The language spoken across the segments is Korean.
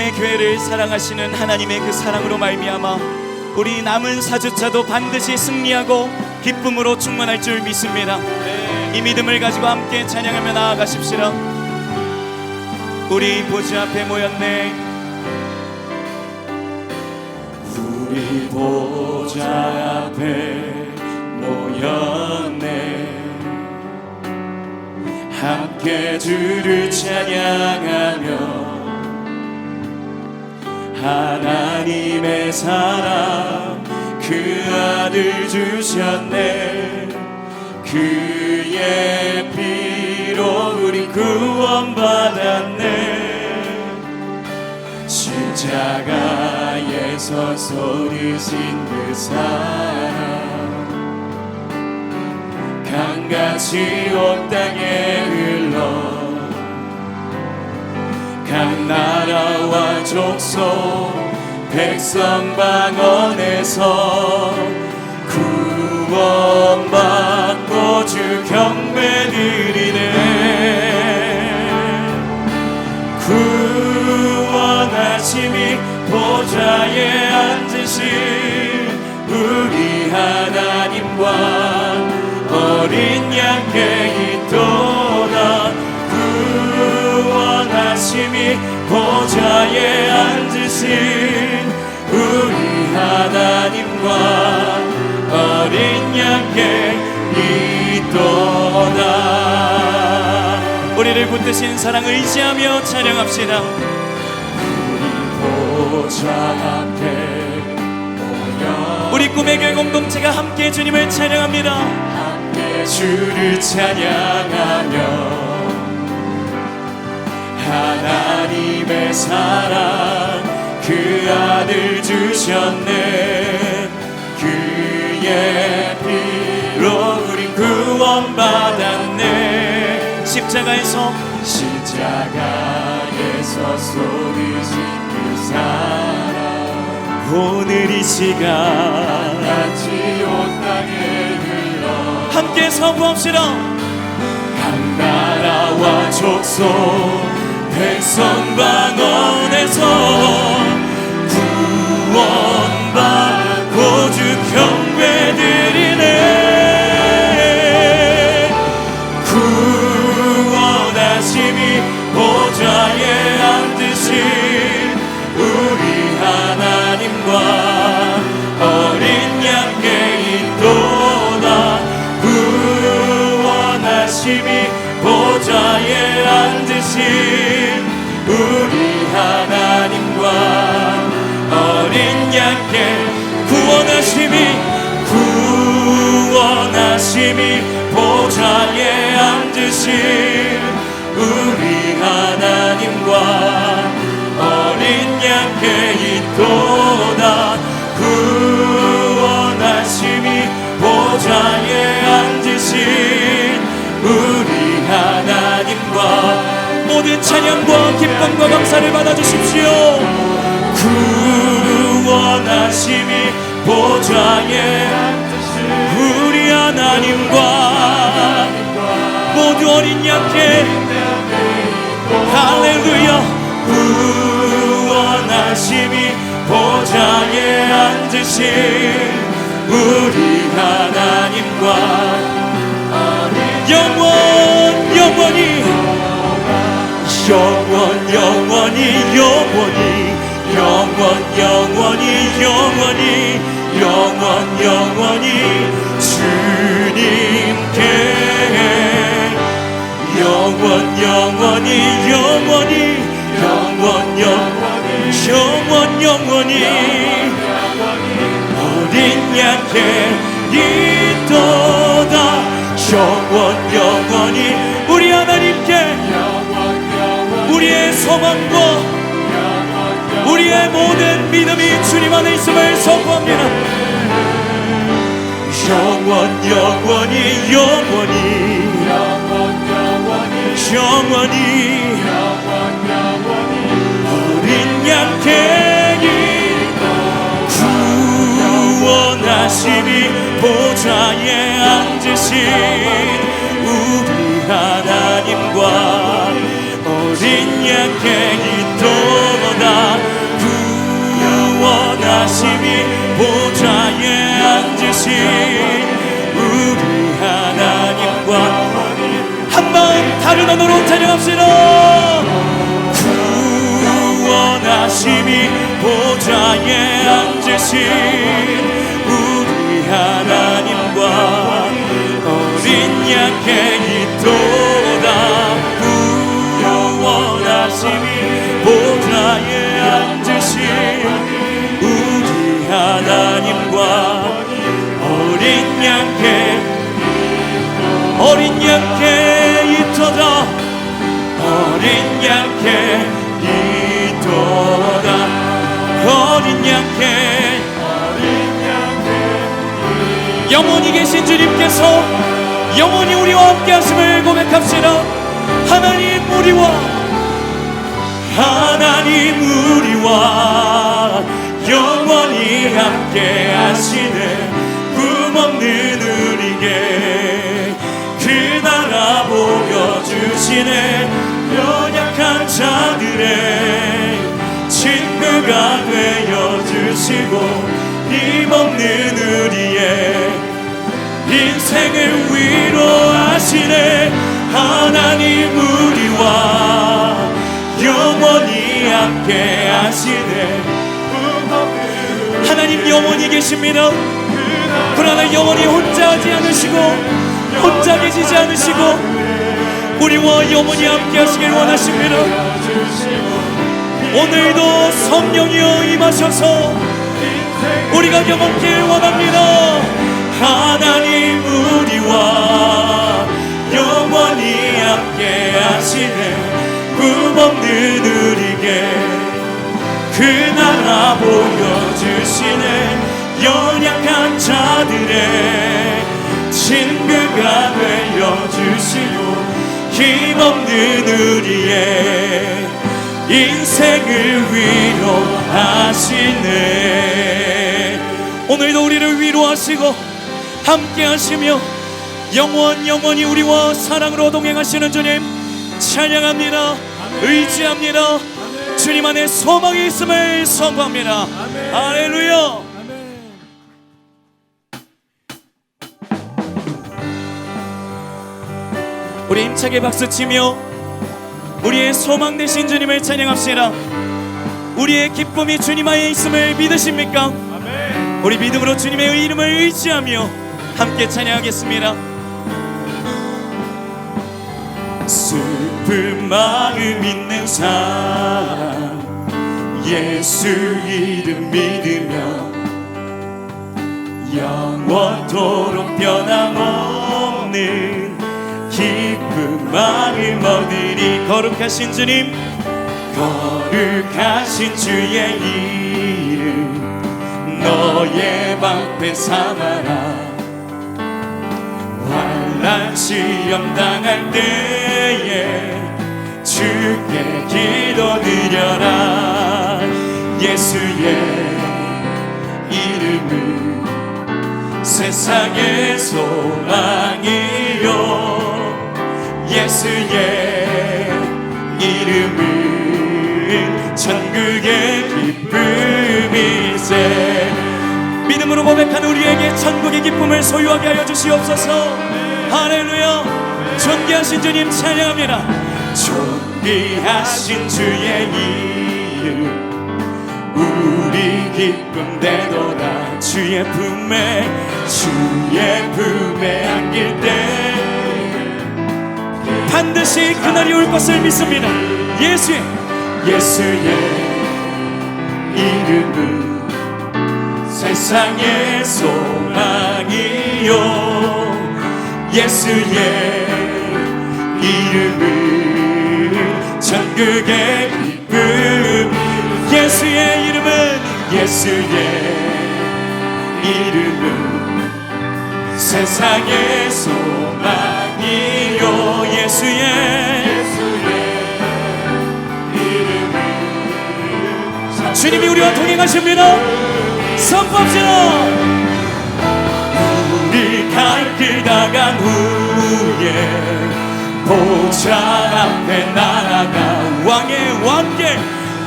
예루살렘의 교회를 사랑하시는 하나님의 그 사랑으로 말미암아 우리 남은 사주차도 반드시 승리하고 기쁨으로 충만할 줄 믿습니다. 이 믿음을 가지고 함께 찬양하며 나아가십시다. 우리 보좌 앞에 모였네. 우리 보좌 앞에 모였네. 함께 주를 찬양하며 하나님의 사랑 그 아들 주셨네. 그의 피로 우리 구원받았네. 십자가에서 쏟으신 그 사랑 강같이 온 땅에 나라와 족속 백성 방언에서 구원받고 주 경배드리네. 구원하심이 보좌에 앉으신 우리 하나님과 어린 양께 보좌에 앉으신 우리 하나님과 어린 양께 있도다. 우리를 붙드신 사랑 의지하며 찬양합시다. 앞에 우리 꿈의 교회 공동체가 함께 주님을 찬양합니다. 함께 주를 찬양하며 하나님의 사랑 그 아들 주셨네. 그의 피로 우린 구원받았네. 십자가에서 십자가에서 쏟으신 그 사랑. 오늘 이 시간 같이 온 땅에 흘러 함께 선포합시다. 각 나라와 족속 백성 방언에서 구원 심이 보좌에 앉으신 우리 하나님과 어린 양께 있도다. 구원하심이 보좌에 앉으신 우리 하나님과 모든 찬양과 기쁨과 감사를 받아주십시오. 구원하심이 보좌에 하나님과 모두 어린 양께 할렐루야. 구원하심이 보좌에 앉으신 우리 하나님과 영원 영원히 영원 영원히 영원히 영원 영원히 영원히 영원 영원히 주님께. 영원 영원히 영원히 영원 영원히 영원 영원히. 어린 양께 있도다. 영원 영원히 우리 하나님께. 우리의 소망과 우리의 모든 믿음이 주님 안에 있음을 선포합니다. 영원 영원히 영원히. 영원히. 어린 양께 구원하심이 보좌에 앉으신 하심이 보좌에 앉으신 우리 하나님과 한번 다른 언어로 찬양합시다. 구원하심이 보좌에 앉으신 우리 하나님과 어린 양께 있도다. 구원하심이 양께 어린 양께 있도다 어린 양께 있도다 어린 양께 영원히 계신 주님께서 영원히 우리와 함께 하심을 고백합시다. 하나님 우리와 하나님 우리와 영원히 함께 하시네. 꿈 없는 우리에게 그 나라 보여주시네. 연약한 자들의 친구가 되어주시고 힘없는 우리의 인생을 위로하시네. 하나님 우리와 영원히 함께 하시네. 하나님 영원히 계십니다 그러나 영원히 혼자 하지 않으시고 혼자 계시지 않으시고 우리와 영원히 함께 하시길 원하십니다. 오늘도 성령이여 임하셔서 우리가 경험길 원합니다. 하나님 우리와 영원히 함께 하시네 꿈없는 우리에게 그 나라 보여주시네 연약한 자들의 친구가 되어주시고 힘없는 우리의 인생을 위로하시네. 오늘도 우리를 위로하시고 함께 하시며 영원 영원히 우리와 사랑으로 동행하시는 주님 찬양합니다. 의지합니다. 주님 안에 소망이 있음을 선포합니다. 할렐루야 우리 힘차게 박수치며 우리의 소망 되신 주님을 찬양합시다. 우리의 기쁨이 주님 안에 있음을 믿으십니까? 우리 믿음으로 주님의 이름을 의지하며 함께 찬양하겠습니다. 슬픈 마음 있는 사람 예수 이름 믿으며 영원토록 변함없는 기쁜 마음 얻으리 거룩하신 주님 거룩하신 주의 이름 너의 방패 삼아라. 환난 시험 당할 때에 주께 기도 드려라. 예수의 이름은 세상의 소망이요 예수의 이름은 천국의 기쁨이세. 믿음으로 고백한 우리에게 천국의 기쁨을 소유하게 하여 주시옵소서. 할렐루야. 존귀하신 주님 찬양합니다. 존귀하신 주의 이름 우리 기쁨 되도다. 주의 품에 주의 품에 안길 때 반드시 그날이 올 것을 믿습니다. 예수의 예수의 이름은 세상의 소망이요. 예수의 이름은 천국의 기쁨 예수의 이름은 예수의 이름은 세상의 소망 이요 예수의 주님이 우리와 동행하십니다. 선포합시다. 우리 갈 길 다간 후에 보좌 앞에 나아가 왕의 왕께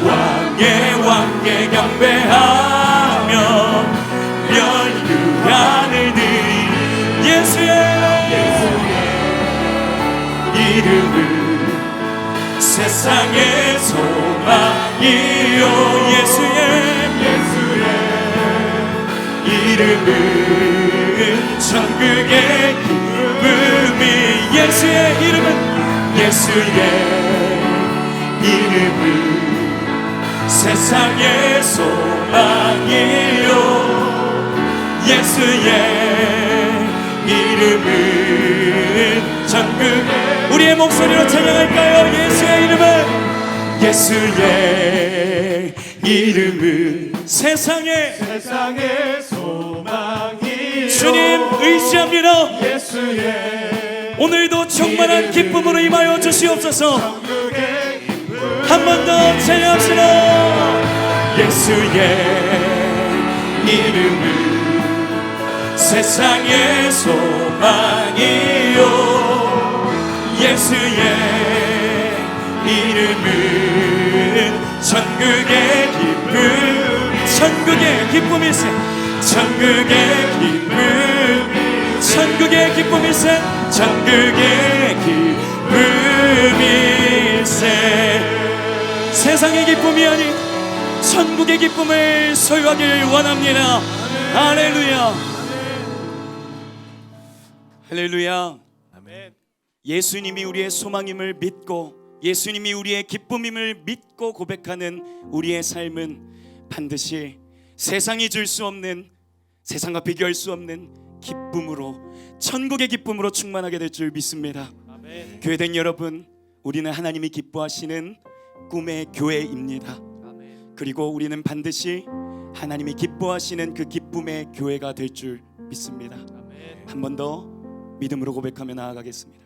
왕의 왕께 경배하며 드리 예수의 세상의 소망이요. 예수의 이름은 천국의 기쁨이 예수의 이름은 예수의 이름은 세상의 소망이요. 예수의 이름은 천국 우리의 목소리로 찬양할까요? 예수의 이름은? 예수의 이름은 세상에 세상의 소망이 주님 의지합니다. 예수의 오늘도 충만한 기쁨으로 임하여 주시옵소서. 한 번 더 찬양합시다. 예수의 이름은 세상의 소망이요 예수의 이름은 천국의 기쁨 천국의 기쁨일세 천국의 기쁨 천국의 기쁨일세 천국의 기쁨일세 세상의 기쁨이 아닌 천국의 기쁨을 소유하길 원합니다. 할렐루야. 할렐루야. 아멘 예수님이 우리의 소망임을 믿고 예수님이 우리의 기쁨임을 믿고 고백하는 우리의 삶은 반드시 세상이 줄 수 없는 세상과 비교할 수 없는 기쁨으로 천국의 기쁨으로 충만하게 될 줄 믿습니다. 아멘 교회된 여러분, 우리는 하나님이 기뻐하시는 꿈의 교회입니다. 아멘 그리고 우리는 반드시 하나님이 기뻐하시는 그 기쁨의 교회가 될 줄 믿습니다. 한 번 더 믿음으로 고백하며 나아가겠습니다.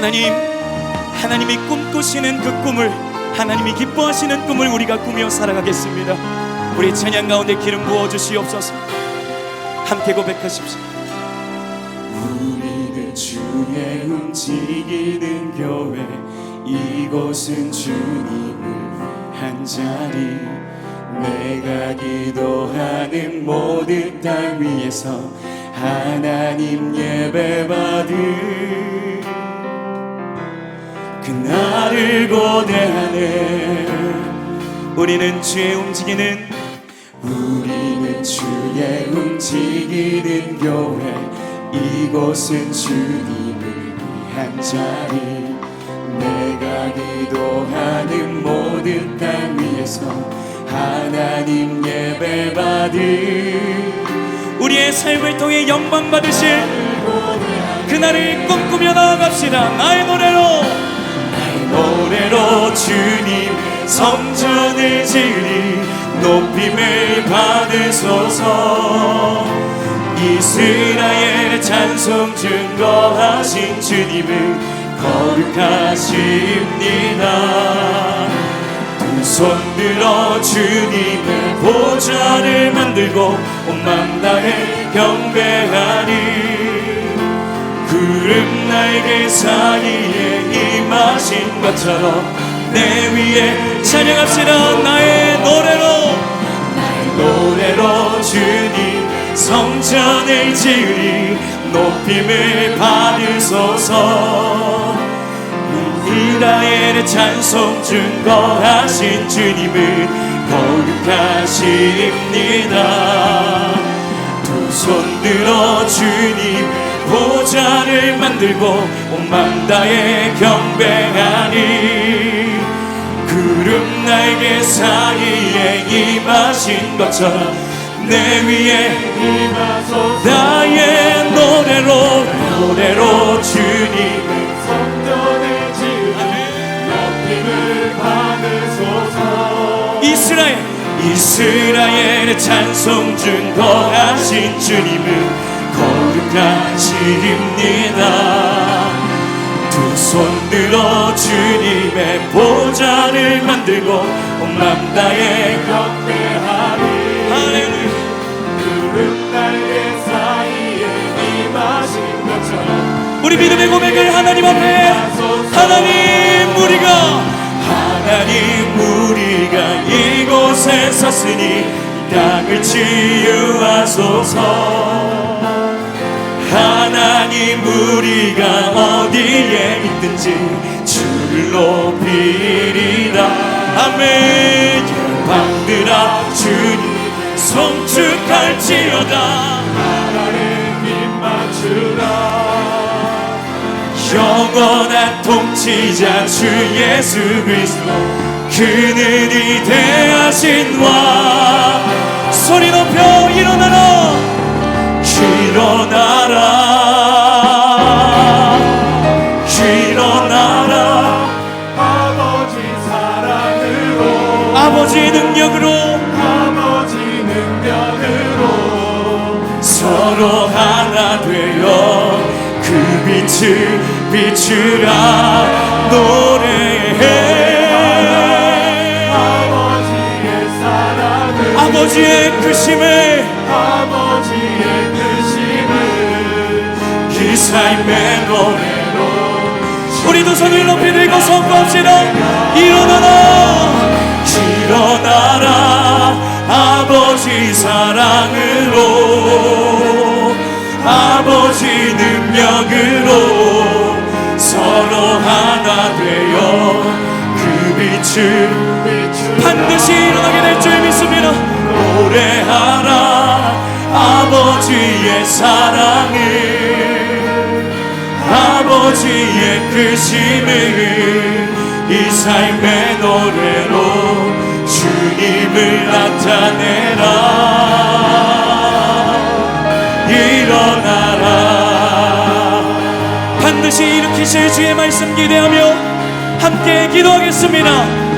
하나님, 하나님이 꿈꾸시는 그 꿈을 하나님이 기뻐하시는 꿈을 우리가 꾸며 살아가겠습니다. 우리 찬양 가운데 기름 부어 주시옵소서. 함께 고백하십시오. 우리는 주의 움직이는 교회 이곳은 주님을 한 자리 내가 기도하는 모든 땅 위에서 하나님 예배 받을 그날을 고대하네. 우리는 주의 움직이는 우리는 주의 움직이는 교회. 이곳은 주님을 위한 자리. 내가 기도하는 모든 땅 위에서 하나님 예배 받을 우리의 삶을 통해 영광 받으실 그날을 꿈꾸며 나아갑시다. 나의 노래로 노래로 주님 성전을 지으리 높임을 받으소서. 이스라엘의 찬송 증거하신 주님을 거룩하십니다. 두 손 들어 주님의 보좌를 만들고 온맘 다해 경배하리 구름 날개 사이에 임하신 것처럼 내 위에 찬양합시다. 나의 노래로 나의 노래로 주님 성전을 지으리 높임을 받으소서. 이스라엘의 찬송 증거하신 주님을 거룩하십니다. 두 손 들어 주님 보좌를 만들고 온맘 다해 경배하니 구름 날개 사이에 임하신 것처럼 내 위에 임하소서. 나의 노래로 노래로 주님. 성전을 지으리 높임을 받으소서 이스라엘 이스라엘의 찬송 증거하신 주님은 거룩하십니다. 두 손 들어 주님의 보좌를 만들고 온맘 다해 경배하리 할렐루야. 구름 날개 사이에 임하신 것처럼 우리 믿음의 고백을 하나님 앞에 하나님 우리가 하나님 우리가 이곳에 섰으니 이 땅을 치유하소서 하나님 우리가 어디에 있든지 주를 높이리라. 아멘. 열방들아 주님 성축할지어다. 하나님 입 맞추라. 영원한 통치자 주 예수 그리스도 그는 위대하신 왕. 소리 높여 일어나라 일어나라. 일어나라. 아버지 사랑으로. 아버지 능력으로. 아버지 능력으로. 서로 하나 되어 그 빛을 비추라. 노래해. 아버지의 사랑을 아버지의 크심을 삶의 노래로 우리도 손을 높이 들고 선포합시다. 일어나라. 일어나라. 아버지 사랑으로. 아버지 능력으로. 서로 하나 되어 그 빛을 반드시 일어나게 될 줄 믿습니다. 노래하라. 아버지의 사랑을 아버지의 크심을 이 삶의 노래로 주님을 나타내라. 일어나라. 반드시 일으키실 주의 말씀 기대하며 함께 기도하겠습니다